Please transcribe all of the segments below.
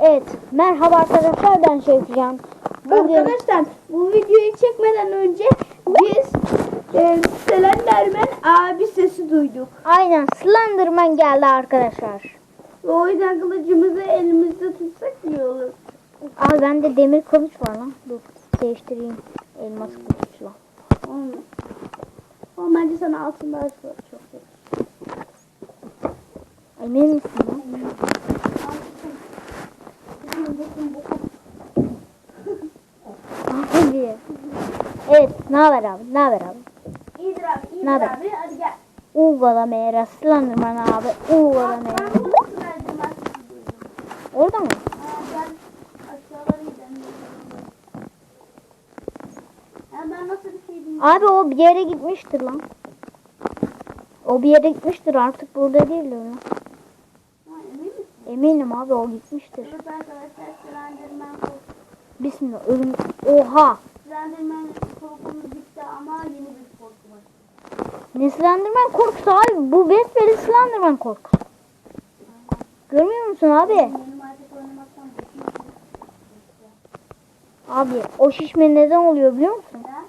Evet. Merhaba arkadaşlar ben Şevkican. Bugün Arkadaşlar bu videoyu çekmeden önce biz e, Slenderman abi sesi duyduk. aynen Slenderman geldi arkadaşlar. Ve o yüzden kılıcımızı elimizde tutsak iyi olur. Abi bende demir kılıç var lan. Dur değiştireyim elmas kılıçla. Olmaz. Bence sana altın çok yakışır. Emin misin lan? Abi. Evet, ne haber abi? Ne haber abi? İyidir abi, iyidir Ne haber? abi. Hadi gel. Uvala meyra, Slenderman abi. Uvala Ben duydum. Orada mı? Aa, gel aşağılara gidelim. Ya ben nasıl bir şey bilmiyorum. Abi o bir yere gitmiştir lan. O bir yere gitmiştir artık burada değil o. Eminim abi o gitmiştir. Evet arkadaşlar Slenderman korkusu. Bismillah ölüm. Oha. Slenderman korkumuz bitti ama yeni bir korku var. Ne Slenderman korkusu abi? Bu besbelli Slenderman korkusu. Görmüyor musun abi? Benim artık oynamaktan bıkmışım. Abi o şişme neden oluyor biliyor musun? Neden?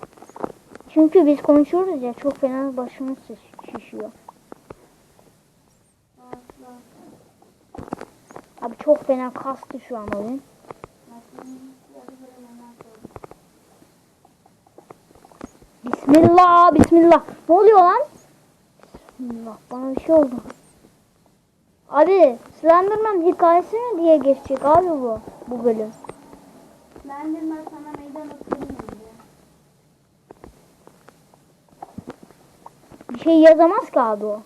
Çünkü biz konuşuyoruz ya çok fena başımız şiş- şişiyor. Abi çok fena kastı şu an oyun. Bismillah, bismillah. Ne oluyor lan? Bismillah, bana bir şey oldu. Abi, Slenderman hikayesi mi diye geçecek abi bu, bu bölüm. Slenderman sana meydan okuyayım. Bir şey yazamaz ki abi o.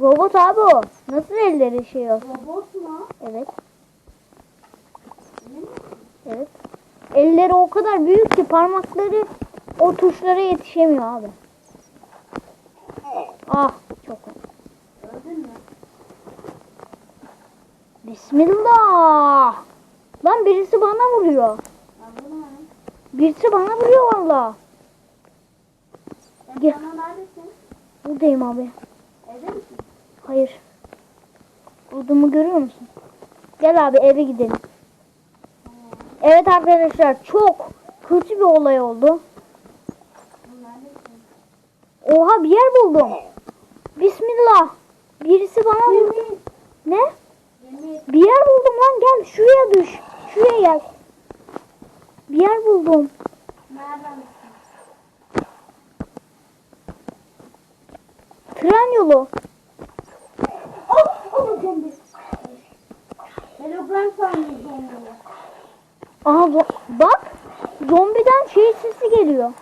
Robot abi o. Nasıl elleri şey yok? Robot mu? Evet, evet. Elleri o kadar büyük ki parmakları o tuşlara yetişemiyor abi. Ah, çok Gördün mü? Bismillah. Lan birisi bana vuruyor. Birisi bana vuruyor valla. Gel. neredesin? Buradayım abi. Evde misin? Hayır. Vurduğumu görüyor musun? Gel abi eve gidelim. Evet arkadaşlar çok kötü bir olay oldu. Oha bir yer buldum. Bismillah. Birisi bana vurdu. Ne? Bir yer buldum lan gel şuraya düş. Şuraya gel. Bir yer buldum. Tren yolu. Sandım zombiyi. Aha bak zombiden şey sesi geliyor.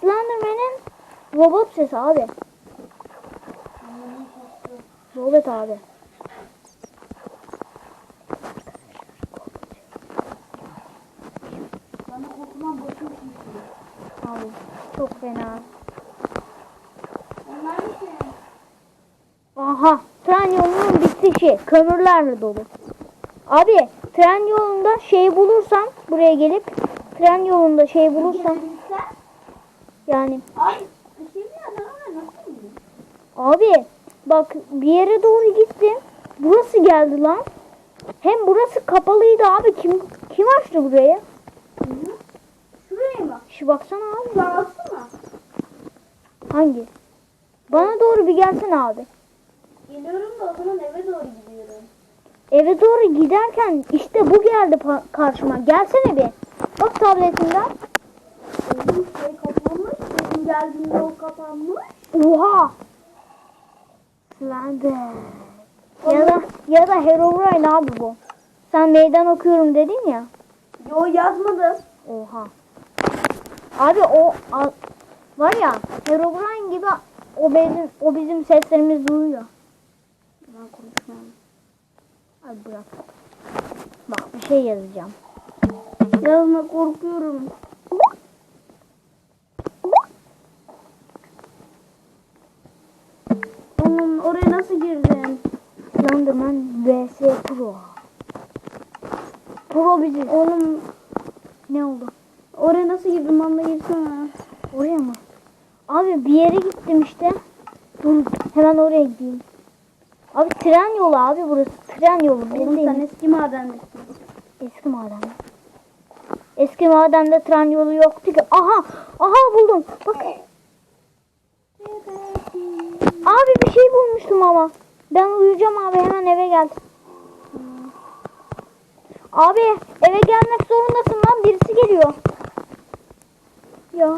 Slenderman'in robot sesi abi. Robot abi. Abi çok fena. Aha tren yolunun bitişi kömürlerle dolu. Abi tren yolunda şey bulursam buraya gelip tren yolunda şey bulursam yani şey abi bak bir yere doğru gittim. Burası geldi lan. Hem burası kapalıydı abi. Kim kim açtı burayı? Hı hı. Şuraya mı? Şu baksana abi. Sağlasana. Hangi? Bana doğru bir gelsene abi. Geliyorum da o zaman eve doğru gidiyorum. Eve doğru giderken işte bu geldi karşıma. Gelsene bir. Bak tabletimden. Oğlum şey kapanmış. Benim geldiğimde o kapanmış. Oha. Slender. Ya da ya da Herobrine abi bu. Sen meydan okuyorum dedin ya. Yo yazmadım. Oha. Abi o a- var ya Herobrine gibi o bizim o bizim seslerimizi duyuyor. Ben konuşmuyorum. Ay bırak. Bak bir şey yazacağım. Yazma korkuyorum. Oğlum oraya nasıl girdin? Slenderman vs Pro. Pro bizi. Oğlum Ne oldu? oraya nasıl girdin? Bana girsene. Oraya mı? Abi bir yere gittim işte. Dur hemen oraya gideyim. Abi tren yolu abi burası. Tren yolu. Oğlum sen Bildiğin eski madendesin. eski maden. Eski madende tren yolu yoktu ki. Aha! Aha buldum. Bak. Abi bir şey bulmuştum ama. Ben uyuyacağım abi hemen eve gel. Abi eve gelmek zorundasın lan birisi geliyor. Ya.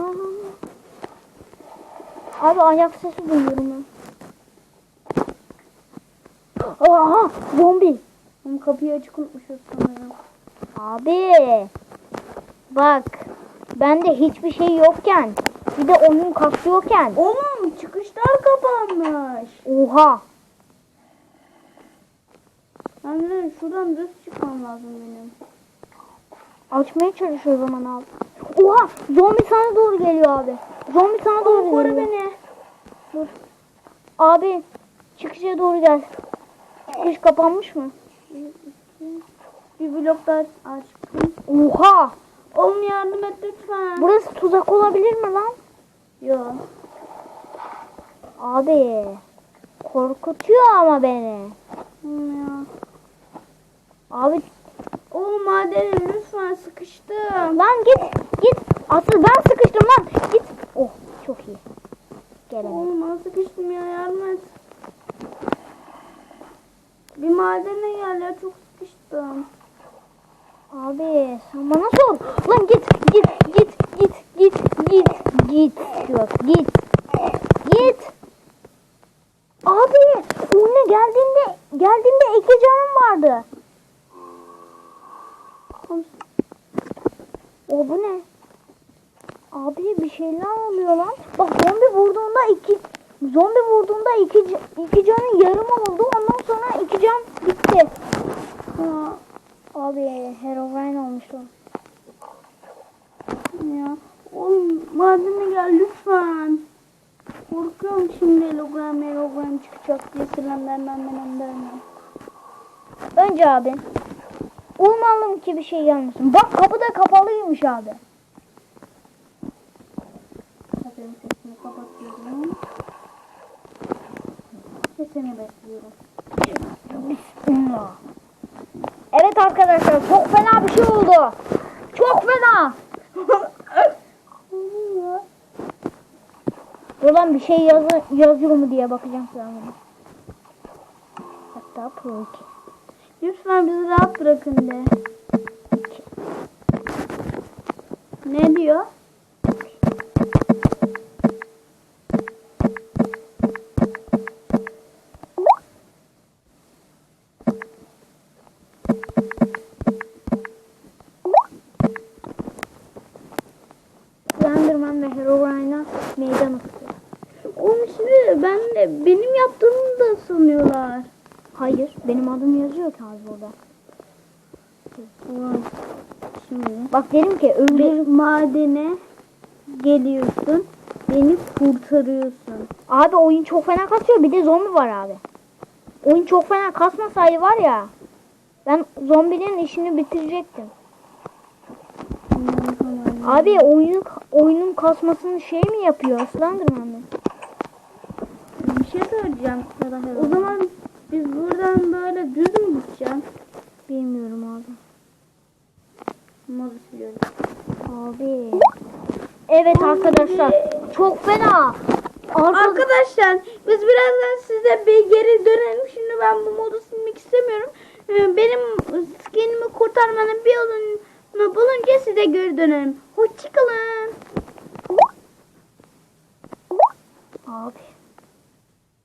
Abi ayak sesi duyuyorum ben. Aha zombi. Oğlum kapıyı açık unutmuşuz sanırım. Abi bak bende hiçbir şey yokken bir de onun kasıyorken Oğlum çıkışlar kapanmış. oha Ben de şuradan düz çıkmam lazım benim. açmaya çalışıyor zaman abi. Oha zombi sana doğru geliyor abi. Zombi sana doğru Oğlum koru geliyor. beni. Dur. Abi çıkışa doğru gel. Çıkış kapanmış mı? Bir blok daha açtım. Oha Oğlum yardım et lütfen. burası tuzak olabilir mi lan? Yok. Abi korkutuyor ama beni. Ya. Abi Oğlum madene lütfen sıkıştım. Lan git git. Asıl ben sıkıştım lan. Git. Oh çok iyi. Gelemedim. Oğlum ben sıkıştım ya yardım et. Bir madene gel ya çok sıkıştım. Abi sen bana sor. Lan git git git git git git git. Yok git. Git. Abi oyuna geldiğinde geldiğinde iki canım vardı. O bu ne? Abi bir şeyler oluyor lan. Bak zombi vurduğunda iki zombi vurduğunda iki iki canı yarım oldu. Ondan sonra iki can bitti. Ya, Abi Herobrine olmuş o. ya. Oğlum madene gel lütfen. Korkuyorum şimdi hologram hologram çıkacak diye benim dermem. Önce abi. Umalım ki bir şey gelmesin. Bak kapı da kapalıymış abi. Kapının sesini kapatıyorum. Ve seni bekliyorum. Bismillah. Evet arkadaşlar çok fena bir şey oldu. Çok fena. Buradan bir şey yazı, yazıyor mu diye bakacağım an. Hatta Pro 2. Lütfen bizi rahat bırakın de. Ne diyor? Slenderman ve Herobrine'a meydan okuyor. Oğlum şimdi ben de benim yaptığımı da sanıyorlar. Hayır benim adım yazıyor ki abi burada. Ulan şimdi Bak derim ki bir madene geliyorsun. Beni kurtarıyorsun. Abi oyun çok fena kasıyor. Bir de zombi var abi. Oyun çok fena kasmasaydı var ya. Ben zombinin işini bitirecektim. Abi oyunu oyunun kasmasını şey mi yapıyor Slenderman mı? Söyleyeceğim. O zaman biz buradan böyle düz mü gideceğiz? Bilmiyorum abi. Modu siliyorum. Abi. Evet arkadaşlar. Çok fena. Arka- Arkadaşlar biz birazdan size bir geri dönelim. Şimdi ben bu modu silmek istemiyorum. Ee, Benim skinimi kurtarmanın bir yolunu bulunca size geri dönelim. Hoşçakalın. Abi.